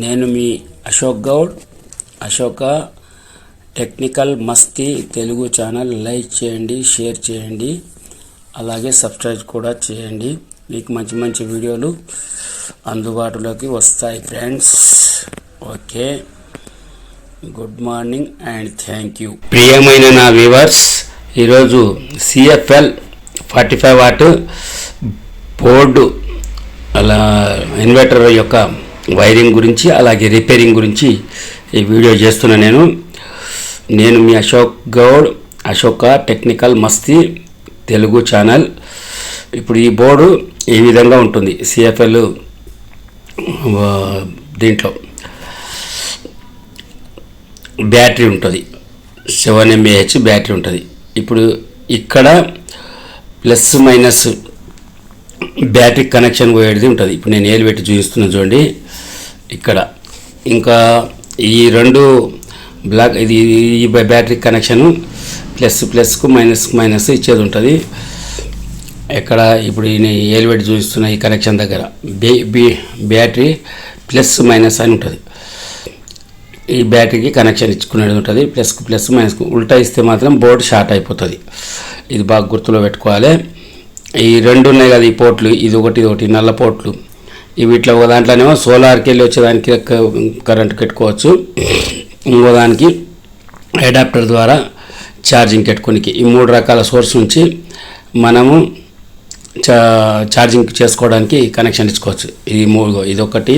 నేను మీ Ashok Goud Ashoka technical Masti Telugu channel. Like చేయండి share చేయండి అలాగే సబ్స్క్రైబ్ కూడా చేయండి. మీకు మంచి మంచి వీడియోలు అందుబాటులోకి వస్తాయి friends. Okay. Good morning and thank you. ప్రియమైన నా వ్యూవర్స్ ఈరోజు CFL forty five watt board అలా ఇన్వర్టర్ యొక్క వైరింగ్ గురించి అలాగే రిపేరింగ్ గురించి ఈ వీడియో చేస్తున్నా నేను. నేను మీ అశోక్ గౌడ్ అశోక టెక్నికల్ మస్తీ తెలుగు ఛానల్. ఇప్పుడు ఈ బోర్డు ఈ విధంగా ఉంటుంది సిఎఫ్ఎల్ దీంట్లో. బ్యాటరీ ఉంటుంది సెవెన్ ఎంఏహెచ్ బ్యాటరీ ఉంటుంది. ఇప్పుడు ఇక్కడ ప్లస్ మైనస్ బ్యాటరీ కనెక్షన్ పోయేది ఉంటుంది. ఇప్పుడు నేను ఏలు పెట్టి చూపిస్తున్నాను చూడండి. ఇక్కడ ఇంకా ఈ రెండు బ్లాక్ ఇది ఈ బ్యాటరీ కనెక్షను ప్లస్ ప్లస్కు మైనస్ మైనస్ ఇచ్చేది ఉంటుంది. ఎక్కడ ఇప్పుడు నేను ఏలు పెట్టి చూపిస్తున్న ఈ కనెక్షన్ దగ్గర బే బ్యాటరీ ప్లస్ మైనస్ అని ఉంటుంది. ఈ బ్యాటరీకి కనెక్షన్ ఇచ్చుకునేది ఉంటుంది. ప్లస్ ప్లస్ మైనస్ ఉల్టా ఇస్తే మాత్రం బోర్డు షార్ట్ అయిపోతుంది. ఇది బాగా గుర్తులో పెట్టుకోవాలి. ఈ రెండు ఉన్నాయి కదా ఈ పోర్ట్లు ఇది ఒకటి ఇది ఒకటి నల్ల పోట్లు. ఈ వీటిలో ఒక దాంట్లోనేమో సోలార్కి వెళ్ళి వచ్చేదానికి కరెంట్ పెట్టుకోవచ్చు. ఇంకో దానికి అడాప్టర్ ద్వారా ఛార్జింగ్ పెట్టుకోనికి. ఈ మూడు రకాల సోర్స్ నుంచి మనము చా ఛార్జింగ్ చేసుకోవడానికి కనెక్షన్ ఇచ్చుకోవచ్చు. ఇది మూడు ఇది ఒకటి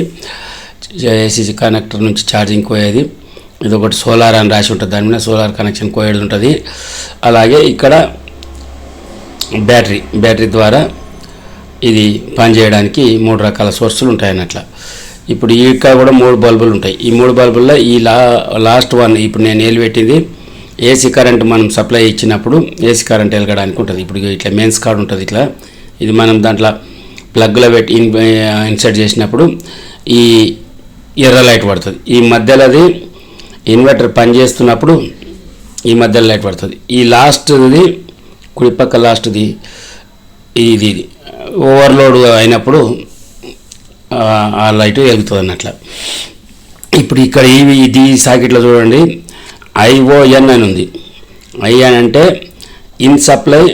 ఏసీసీ కనెక్టర్ నుంచి ఛార్జింగ్ పోయేది. ఇది ఒకటి సోలార్ అని రాసి ఉంటుంది. దాని మీద సోలార్ కనెక్షన్ కోయేది ఉంటుంది. అలాగే ఇక్కడ బ్యాటరీ బ్యాటరీ ద్వారా ఇది పనిచేయడానికి మూడు రకాల సోర్సులు ఉంటాయి అన్నట్ల ఇప్పుడు ఇక్కడ కూడా మూడు బల్బులు ఉంటాయి. ఈ మూడు బల్బుల్లో ఈ లా లాస్ట్ వన్ ఇప్పుడు నేను ఏలు పెట్టింది ఏసీ కరెంట్ మనం సప్లై ఇచ్చినప్పుడు ఏసీ కరెంట్ వెలగడానికి ఉంటుంది. ఇప్పుడు ఇట్లా మెయిన్స్ కార్డ్ ఉంటుంది ఇట్లా. ఇది మనం దాంట్లో ప్లగ్లో పెట్టి ఇన్ ఇన్సర్ట్ చేసినప్పుడు ఈ ఎర్ర లైట్ పడుతుంది. ఈ మధ్యలోది ఇన్వర్టర్ పనిచేస్తున్నప్పుడు ఈ మధ్యలో లైట్ పడుతుంది. ఈ లాస్ట్ది కుడిపక్క లాస్ట్ది ఇది ఇది. ఓవర్లోడ్ అయినప్పుడు ఆ లైట్ వెలుగుతుంది అన్నట్ల ఇప్పుడు ఇక్కడ ఇవి ఇది సాకెట్లో చూడండి ఐఓఎన్ అని ఉంది. ఐఎన్ అంటే ఇన్ సప్లై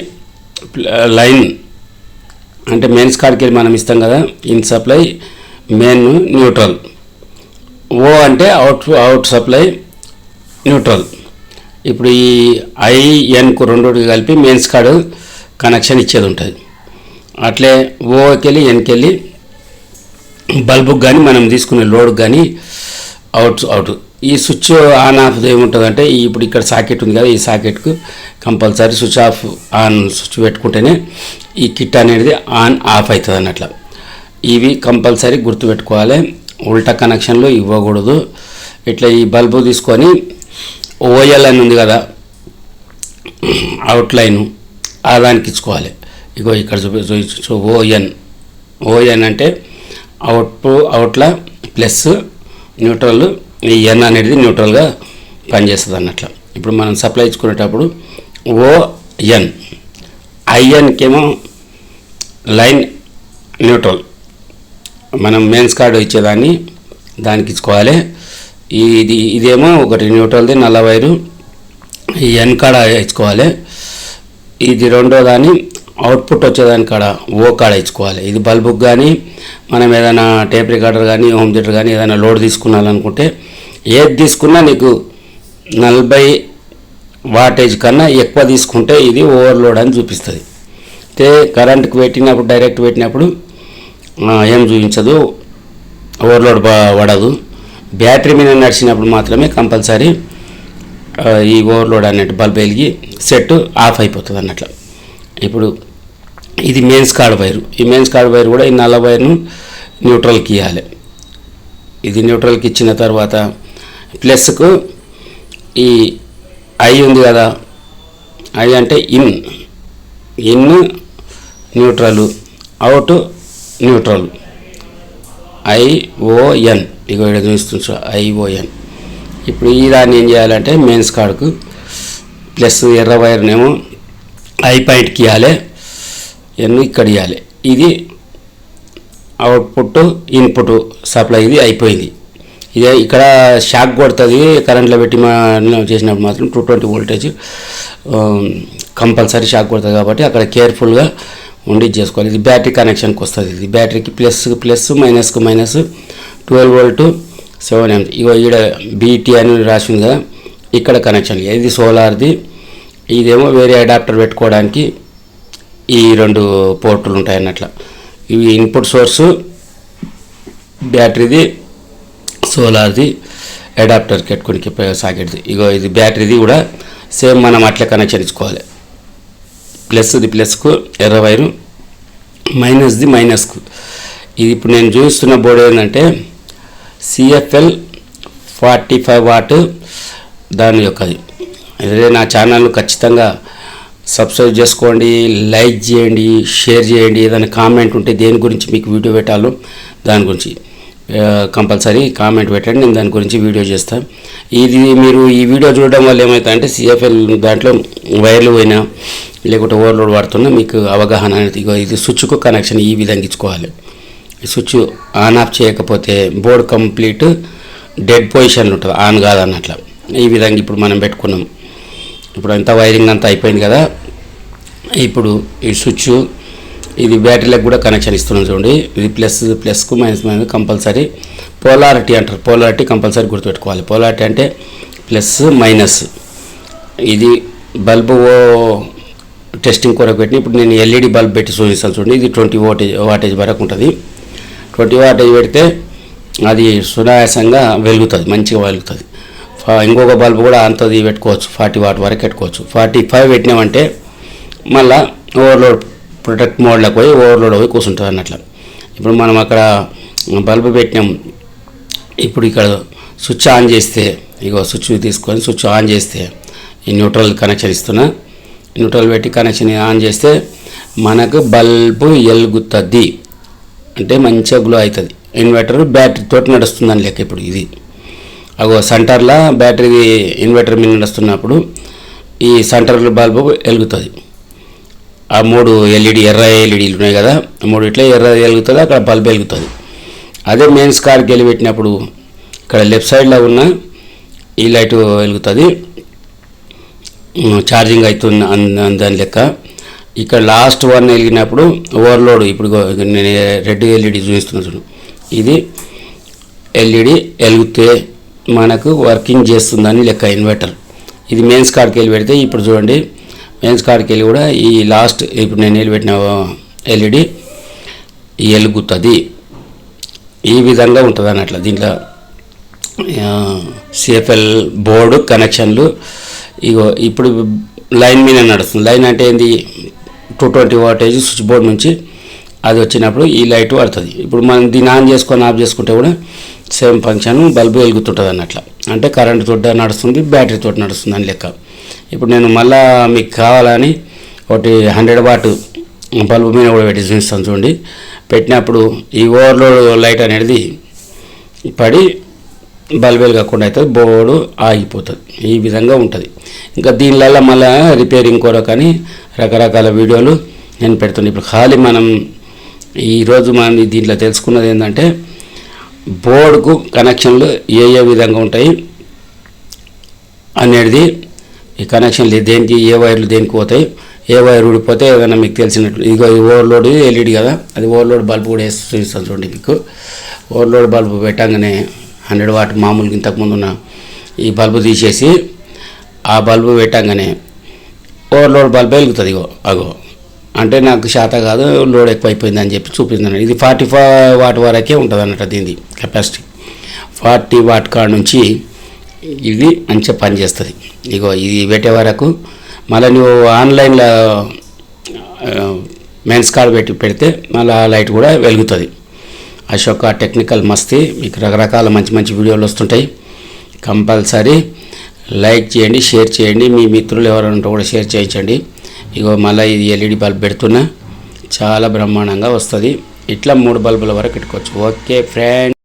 లైన్. అంటే మెయిన్స్ కార్డ్కి వెళ్ళి మనం ఇస్తాం కదా in supply main neutral. O అంటే అవుట్ అవుట్ సప్లై న్యూట్రల్. ఇప్పుడు ఈ ఐఎన్కు రెండు కలిపి మెయిన్స్ కార్డు కనెక్షన్ ఇచ్చేది ఉంటుంది. అట్లే ఓకి వెళ్ళి ఎన్కెళ్ళి బల్బుకి కానీ మనం తీసుకునే లోడ్ కానీ అవుట్ అవుట్. ఈ స్విచ్ ఆన్ ఆఫ్ ఏముంటుందంటే ఇప్పుడు ఇక్కడ సాకెట్ ఉంది కదా ఈ సాకెట్కు compulsory switch off on switch పెట్టుకుంటేనే ఈ కిట్ అనేది ఆన్ ఆఫ్ అవుతుంది అన్నట్ల. ఇవి కంపల్సరీ గుర్తుపెట్టుకోవాలి. ఉల్టా కనెక్షన్లు ఇవ్వకూడదు. ఇట్లా ఈ బల్బు తీసుకొని ఓఎల్ అని ఉంది కదా అవుట్లైన్ ఆ దానికి ఇచ్చుకోవాలి. ఇగో ఇక్కడ చూపి చూపించు ఓఎన్. ఓఎన్ అంటే అవుట్ అవుట్ల ప్లస్ న్యూట్రల్ ఈ ఎన్ అనేది న్యూట్రల్గా పనిచేస్తుంది అన్నట్లు. ఇప్పుడు మనం సప్లై ఇచ్చుకునేటప్పుడు ఓఎన్. ఐఎన్కేమో లైన్ న్యూట్రల్ మనం మెయిన్స్ కార్డు ఇచ్చేదాన్ని దానికి ఇచ్చుకోవాలి. ఇది ఇదేమో ఒకటి న్యూట్రల్ది నల్ల వైరు ఈ ఎన్కాడ వేసుకోవాలి ఇది రెండో దాన్ని అవుట్పుట్ వచ్చేదాని కాడ ఓ కాడ ఇచ్చుకోవాలి ఇది బల్బుకి కానీ మనం ఏదైనా టేప్ రికార్డర్ కానీ హోమ్ థియేటర్ కానీ ఏదైనా లోడ్ తీసుకున్నాలనుకుంటే ఏది తీసుకున్నా నీకు నలభై వాటేజ్ కన్నా ఎక్కువ తీసుకుంటే ఇది ఓవర్లోడ్ అని చూపిస్తుంది. అయితే కరెంట్కి పెట్టినప్పుడు డైరెక్ట్ పెట్టినప్పుడు ఏం చూపించదు. ఓవర్లోడ్ పడదు. బ్యాటరీ మీద నడిచినప్పుడు మాత్రమే కంపల్సరీ ఈ ఓవర్లోడ్ అన్నట్టు బల్బ్ వెలిగి సెట్ ఆఫ్ అయిపోతుంది అన్నట్లు. ఇప్పుడు ఇది మెయిన్స్ కార్డ్ వైరు. ఈ మెయిన్స్ కార్డ్ వైర్ కూడా ఈ నల్ల వైర్ను న్యూట్రల్కి ఇవ్వాలి ఇది న్యూట్రల్కి ఇచ్చిన తర్వాత ప్లస్కు ఈ ఐ ఉంది కదా ఐ అంటే in. In neutral out neutral. ION ఇక ఇక్కడ చూస్తుంది ఐఓఎన్ ఇప్పుడు ఈ దాన్ని ఏం చేయాలంటే మెయిన్స్ కార్డుకు ప్లస్ ఎర్ర వైర్నేమో ఐ పాయింట్కి ఇవ్వాలి. ఎన్ని ఇక్కడ ఇవ్వాలి. ఇది అవుట్పుట్ ఇన్పుట్ సప్లై ఇది అయిపోయింది. ఇదే ఇక్కడ షాక్ కొడుతుంది కరెంట్లో పెట్టి మా చేసినప్పుడు మాత్రం two twenty voltage compulsory shock కొడుతుంది కాబట్టి అక్కడ కేర్ఫుల్గా ఉండి చేసుకోవాలి. ఇది బ్యాటరీ కనెక్షన్కి వస్తుంది. ఇది బ్యాటరీకి plus plus మైనస్కి minus twelve volt seven amp ఇగో ఈడ బీటీ అని రాసింది కదా ఇక్కడ కనెక్షన్ ఇది సోలార్ది ఇదేమో వేరే అడాప్టర్ పెట్టుకోవడానికి ఈ రెండు పోర్టులు ఉంటాయి అన్నట్ల ఇవి ఇన్పుట్ సోర్సు బ్యాటరీది సోలార్ది అడాప్టర్ పెట్టుకుని సాకెట్ది. ఇగో ఇది బ్యాటరీది కూడా సేమ్ మనం అట్లే కనెక్షన్ ఇచ్చుకోవాలి. ప్లస్ది ప్లస్కు ఎర్ర వైరు మైనస్ది మైనస్కు ఇది ఇప్పుడు నేను చూస్తున్న బోర్డు ఏంటంటే సిఎఫ్ఎల్ ఫార్టీ ఫైవ్ వాట్ దాని యొక్కది. అదే నా ఛానల్ను ఖచ్చితంగా సబ్స్క్రైబ్ చేసుకోండి లైక్ చేయండి షేర్ చేయండి ఏదైనా కామెంట్ ఉంటే దేని గురించి మీకు వీడియో పెట్టాలో దాని గురించి. కంపల్సరీ కామెంట్ పెట్టండి నేను దాని గురించి వీడియో చేస్తాను ఇది మీరు ఈ వీడియో చూడడం వల్ల ఏమవుతుందంటే సిఎఫ్ఎల్ దాంట్లో వైర్లు పోయినా లేకుంటే ఓవర్లోడ్ వాడుతున్నా మీకు అవగాహన అనేది ఇది స్విచ్కు కనెక్షన్ ఈ విధంగా ఇచ్చుకోవాలి. స్విచ్ ఆన్ ఆఫ్ చేయకపోతే బోర్డ్ కంప్లీట్ డెడ్ పొజిషన్లో ఉంటుంది ఆన్ కాదన్నట్ల. ఈ విధంగా ఇప్పుడు మనం పెట్టుకున్నాం. ఇప్పుడు అంతా వైరింగ్ అంతా అయిపోయింది కదా. ఇప్పుడు ఈ స్విచ్ ఇది బ్యాటరీలకు కూడా కనెక్షన్ ఇస్తున్నాం చూడండి. ఇది ప్లస్ ప్లస్కు మైనస్ మైనస్ కంపల్సరీ. పోలారిటీ అంటారు. పోలారిటీ కంపల్సరీ గుర్తుపెట్టుకోవాలి. పోలారిటీ అంటే ప్లస్ మైనస్ ఇది బల్బు టెస్టింగ్ కొరకు పెట్టి ఇప్పుడు నేను ఎల్ఈడి బల్బ్ పెట్టి చూపిస్తాను చూడండి. ఇది ట్వంటీ వాటేజ్ వాటేజ్ వరకు ఉంటుంది. ట్వంటీ వాటేజ్ పెడితే అది సునాయాసంగా వెలుగుతుంది మంచిగా వెలుగుతుంది. ఇంకొక బల్బ్ కూడా అంతది పెట్టుకోవచ్చు ఫార్టీ వాట్ వరకు పెట్టుకోవచ్చు. ఫార్టీ ఫైవ్ పెట్టినామంటే మళ్ళా ఓవర్లోడ్ ప్రొటెక్ట్ మోడ్లోకి పోయి ఓవర్లోడ్ పోయి కూర్చుంటుంది అన్నట్లు. ఇప్పుడు మనం అక్కడ బల్బు పెట్టినాం. ఇప్పుడు ఇక్కడ స్విచ్ ఆన్ చేస్తే ఇగో స్విచ్ తీసుకొని స్విచ్ ఆన్ చేస్తే ఈ న్యూట్రల్ కనెక్షన్ ఇస్తున్నా. న్యూట్రల్ పెట్టి కనెక్షన్ ఆన్ చేస్తే మనకు బల్బు ఎలుగుతుంది. అంటే మంచిగా గ్లో అవుతుంది. ఇన్వర్టర్ బ్యాటరీ తోటి నడుస్తుందని లెక్క ఇప్పుడు ఇది. అగో సెంటర్లో బ్యాటరీ ఇన్వర్టర్ మీద నడుస్తున్నప్పుడు ఈ సెంటర్ బల్బు వెలుగుతుంది ఆ మూడు ఎల్ఈడి ఎర్ర ఎల్ఈడీలు ఉన్నాయి కదా మూడు ఇట్లా ఎర్ర వెలుగుతుంది అక్కడ బల్బ్ వెలుగుతుంది. అదే మెయిన్స్ కార్కి వెళ్ళి పెట్టినప్పుడు ఇక్కడ లెఫ్ట్ సైడ్లో ఉన్న ఈ లైట్ వెలుగుతుంది. ఛార్జింగ్ అవుతుంది అన్- దాని లెక్క. ఇక్కడ లాస్ట్ వన్ వెలిగినప్పుడు ఓవర్లోడ్ ఇప్పుడు నేను రెడ్ ఎల్ఈడి చూపిస్తున్నా చూడు. ఇది ఎల్ఈడి వెలిగితే మనకు వర్కింగ్ చేస్తుందని లెక్క ఇన్వర్టర్. ఇది మెయిన్స్ కార్డ్కి వెళ్ళి పెడితే ఇప్పుడు చూడండి మెయిన్స్ కార్డ్కి వెళ్ళి కూడా ఈ లాస్ట్ ఇప్పుడు నేను నిలబెట్టిన ఎల్ఈడి వెలుగుతుంది ఈ విధంగా ఉంటుంది అన్నట్లు దీంట్లో. సిఎఫ్ఎల్ బోర్డు కనెక్షన్లు ఇగో ఇప్పుడు లైన్ మీద నడుస్తుంది. లైన్ అంటే ఏంది? Two twenty wattage switch board నుంచి అది వచ్చినప్పుడు ఈ లైట్ పడుతుంది. ఇప్పుడు మనం దీన్ని ఆన్ చేసుకొని ఆఫ్ చేసుకుంటే కూడా సేమ్ ఫంక్షన్ బల్బు వెలుగుతుంటుంది అన్నట్లు. అంటే కరెంటు తోట నడుస్తుంది బ్యాటరీ తోటి నడుస్తుంది అని లెక్క. ఇప్పుడు నేను మళ్ళా మీకు కావాలని ఒకటి హండ్రెడ్ వాట్ బల్బు మీద కూడా పెట్టి చూపిస్తాను చూడండి. పెట్టినప్పుడు ఈ ఓవర్లోడ్ లైట్ అనేది పడి బల్బేలు కాకుండా అవుతుంది బోర్డు ఆగిపోతుంది ఈ విధంగా ఉంటుంది. ఇంకా దీనివల్ల మళ్ళీ రిపేరింగ్ కొరకు అని రకరకాల వీడియోలు నేను పెడుతున్నాను ఇప్పుడు ఖాళీ మనం ఈరోజు మనం దీంట్లో తెలుసుకున్నది ఏంటంటే బోర్డుకు కనెక్షన్లు ఏ ఏ విధంగా ఉంటాయి అనేది ఈ కనెక్షన్లు దేనికి ఏ వైర్లు దేనికి పోతాయి? ఏ వైర్ ఊడిపోతే ఏదైనా మీకు తెలిసినట్లు ఇక ఓవర్లోడ్ ఎల్ఈడి కదా? అది ఓవర్లోడ్ బల్బ్ కూడా వేసి చూపిస్తాను చూడండి మీకు. ఓవర్లోడ్ బల్బ్ పెట్టంగానే హండ్రెడ్ వాట్ మామూలుగా ఇంతకుముందు ఉన్న ఈ బల్బు తీసేసి ఆ బల్బు పెట్టంగానే ఓవర్లోడ్ బల్బ్ వెలుగుతుంది ఇగో అగో. అంటే నాకు శాత కాదు లోడ్ ఎక్కువ అయిపోయింది అని చెప్పి చూపించాను ఇది ఫార్టీ ఫైవ్ వాట్ వరకే ఉంటుంది అన్నట్టు దీనిది కెపాసిటీ ఫార్టీ వాట్ కాడ నుంచి ఇది మంచిగా పనిచేస్తుంది. ఇగో ఇది పెట్టే వరకు మళ్ళీ నువ్వు ఆన్లైన్లో మెన్స్ కార్డ్ పెట్టి పెడితే మళ్ళీ ఆ లైట్ కూడా వెలుగుతుంది. అశోక టెక్నికల్ మస్తీ మీకు రకరకాల మంచి మంచి వీడియోలు వస్తుంటాయి. కంపల్సరీ లైక్ చేయండి షేర్ చేయండి. మీ మిత్రులు ఎవరైనా ఉంటే కూడా షేర్ చేయించండి. ఇగో మళ్ళీ ఇది ఎల్ఈడి బల్బ్ పెడుతున్నా. చాలా బ్రహ్మాండంగా వస్తుంది. ఇట్లా మూడు బల్బుల వరకు పెట్టుకోవచ్చు ఓకే ఫ్రెండ్.